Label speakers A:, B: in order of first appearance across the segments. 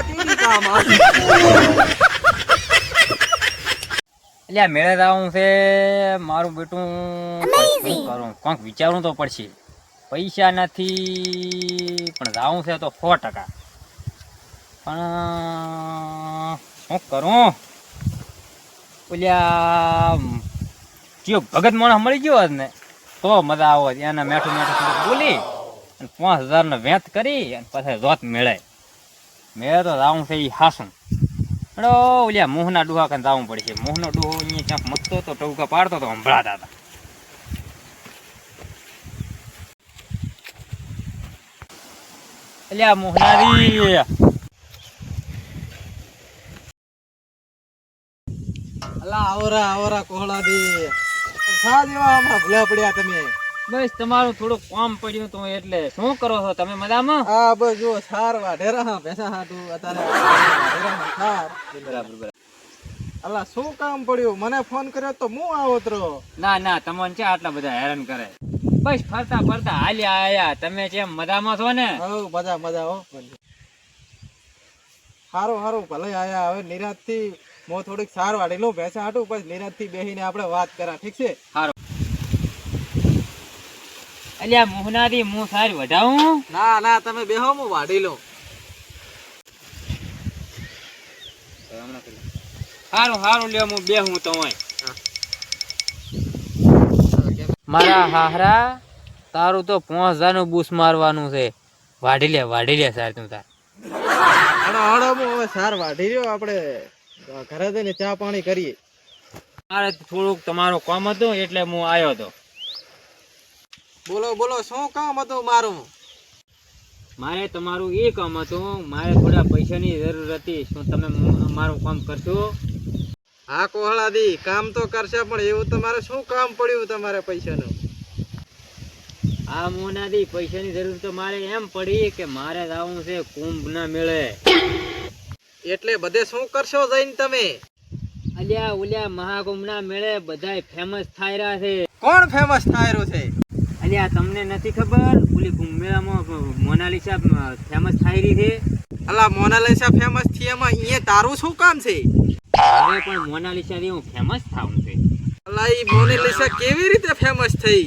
A: કામ
B: એટલે મેળે જવું છે મારું બેટું કરું? કોઈક વિચારવું તો પડશે. પૈસા નથી પણ જવું છે તો સો ટકા. પણ શું કરું? ઓલ્યા જો ભગત માણસ મળી ગયો ને તો મજા આવો એના મેઠું મેઠું બોલી અને પાંચ હજારનો વેંત કરી અને પાછા રોત મેળે મેળે તો જવું છે એ હાસું. અડો ઓલ્યા મોહના ડુહા કાન જવું પડશે મોહનો ડુહો અહીંયા ક્યાંક મતતો તો ટવકા પાડતો તો સંભળાતા હતા. અલ્યા મોહનારી
A: અલા આવરા આવરા કોહળા દે. સા જેવા ભૂલા પડ્યા તમે?
B: બસ તમારું થોડુંક કામ પડ્યું તો એટલે શું કરો છો? તમે મજામાં?
A: હા બસ જો સાર વાઢેરા હા ભેંસા હાટું અત્યારે હા સાર.
B: બરાબર બરાબર.
A: અલા શું કામ પડ્યું? મને ફોન કર્યો તો હું આવતરો
B: ના ના તમને છે આટલા બધા હેરાન કરે. બસ ફરતા ફરતા હાલ્યા આયા. તમે જેમ મજામાં છો ને?
A: હવ મજા મજા હો સારું સારું ભલે આયા. હવે નિરાતથી હું થોડીક સાર વાઢી લઉં ભેંસા હાટું પછી નિરાતથી બેસીને આપણે વાત કરા ઠીક છે?
B: સારું અલ્યા મોહનાથી હું સારી વઢાવું
A: ના ના તમે બેહો હું વાઢી લઉં.
B: સારું સારું લ્યો હું બે હું. તો મારા હાહરા તારું તો પાંચ હજારનું બૂસ મારવાનું છે. વાઢી લે વાઢી લે સાર તું તાર.
A: હડો હડો હવે સાર વાઢી રહ્યો આપણે. ઘરે જઈને ચા પાણી કરીએ.
B: મારે થોડુંક તમારું કામ હતું એટલે હું આવ્યો હતો
A: બોલો બોલો શું કામ હતું મારું?
B: મારે તમારું એ કામ હતું મારે થોડા પૈસાની જરૂર હતી શું તમે મારું કામ કરશો?
A: હા કોહળાદી કામ તો કરશે પણ એવું તમારે શું કામ પડ્યું તમારે પૈસાનું?
B: આ મોનાથી પૈસાની જરૂર તો મારે એમ પડી કે મારે જવું છે કુંભ ના મેળે.
A: એટલે બધે શું કરશો જઈને તમે?
B: અલ્યા ઓલ્યા મહાકુંભ ના મેળે બધાય ફેમસ થાય રહ્યા છે.
A: કોણ ફેમસ થાયરું છે?
B: અલ્યા તમને નથી ખબર ઓલી કુંભ મેળામાં મોનાલિસા ફેમસ થાય રહી છે.
A: અલા મોનાલિસા ફેમસ થઈ એમાં અહીંયા તારું શું કામ છે?
B: હવે પણ મોનાલિસા હું ફેમસ થાઉં છે.
A: અલા એ મોનાલિસા કેવી રીતે ફેમસ થઈ?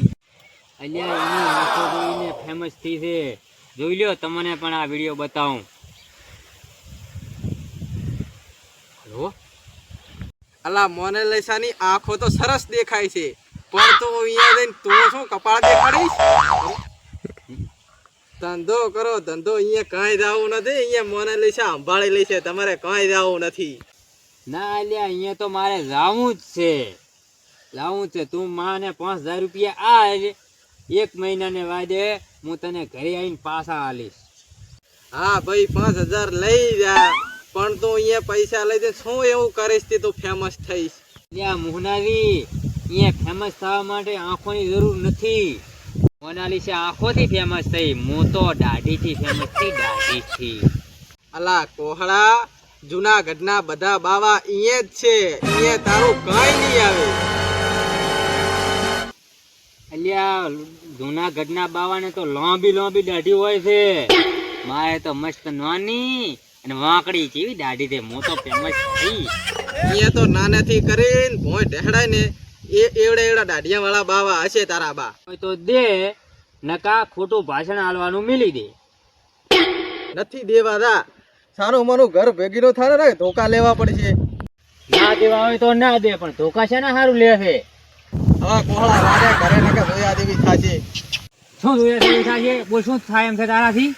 B: અલ્યા એની આંખો જોઈને ફેમસ થઈ છે. જોઈ લ્યો તમને પણ આ વીડિયો બતાવું. હલો?
A: અલા મોનાલિસાની આંખો તો સરસ દેખાય છે. પણ તો અહીંયા જઈને તું શું કપાળ દેખાડીશ? ધંધો કરો, ધંધો અહીંયા કાંઈ જવું નથી. અહીંયા મને મોનાલિસા સંભાળી લઈ છે. તમારે કાંઈ જવું નથી.
B: ના અલ્યા અહીંયા તો મારે જાવું જ છે. લાવું છે. તું માને પાંચ હજાર રૂપિયા આજ. એક મહિનાને વાદે હું તને ઘરે આવીને પાછા આલીશ.
A: હા, ભાઈ, પાંચ હજાર લઈ જા. પણ તું અહીંયા પૈસા લઈ દે. શું એવું કરીશ તે તું ફેમસ થઈશ?
B: અલ્યા મોહનારી અહીંયા ફેમસ થવા માટે આંખોની જરૂર નથી. મોનાલિસા આંખોથી ફેમસ થઈ. હું તો દાઢીથી ફેમસ થઈ, દાઢીથી.
A: અલા કોહળા, જુનાગઢના બધા બાવા અહીંયા જ છે. અહીંયા તારું કઈ નહીં આવે.
B: અલ્યા, જૂનાગઢના બાવાને તો લાંબી લાંબી દાઢી હોય છે. મારે તો મસ્ત નાની અને વાંકડી કેવી દાઢી છે. હું તો ફેમસ થઈ.
A: અહીંયા તો નાનાથી કરીને ભોંય ઢેહડાય ને એ એવડા એવડા દાઢિયા વાળા બાવા હશે તારા બા.
B: તો દે નકા ખોટું ભાષણ આલવાનું મિલી દે.
A: નથી દેવા દા. સારું મારું ઘર ભેગી નો થાય ને ધોકા લેવા પડશે.
B: ના દેવા હોય તો ના દે પણ ધોકા છે ને સારું લે છે?
A: હવે કોહળા વાડે ઘરે ને જોયા દેવી થાશે.
B: શું જોયા દેવી થાશે? બોલ શું થાય એમ છે તારાથી?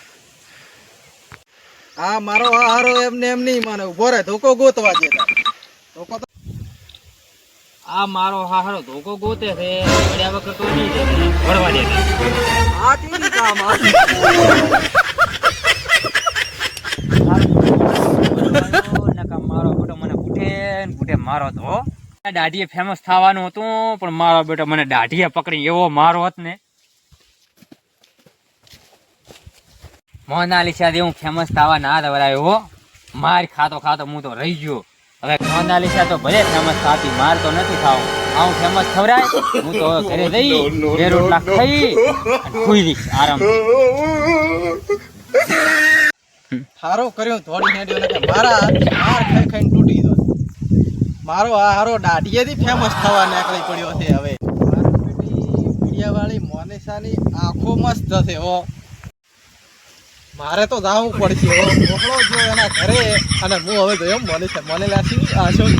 A: આ મારો હારો એમને એમ નહીં માને. ઊભો રહે ધોકો ગોતવા દે ધોકો
B: આ મારો હાહરો ધોકો ગોતે છે ઘડ્યા વખત તો નહીં મને ભરવા દે
A: આ તીન કામ
B: મારો બેટો મને પૂઠે ને મારો તો. દાઢીએ ફેમસ થવાનું હતું પણ મારો બેટો મને દાઢીએ પકડી એવો મારો હોત ને. મોનાલિસા દે હું ફેમસ થવા ના દવરાયો હો. માર ખાતો ખાતો હું તો રહી ગયો. હવે મોનાલિસા તો ભલે ફેમસ થાતી માર તો નથી થાવ આવું ફેમસ થવરાય હું તો ઘરે જઈ બે રોટલા ખાઈ ખુઈ સુઈ આરામ.
A: હારો કર્યો ધોડી હેડ્યો ને કે મારા માર ખાઈ ખાઈને તૂટી ગયો. મારો આ હારો દાઢીએથી ફેમસ થવા નીકળી પડ્યો છે હવે. મારી બેટી મીડિયાવાળી મોનિશાની આંખો મસ્ત છે હો. મારે તો જાવું પડશે. મોકલો જો એના ઘરે. અને હું હવે ગયો મને મોનેલાથી આ શું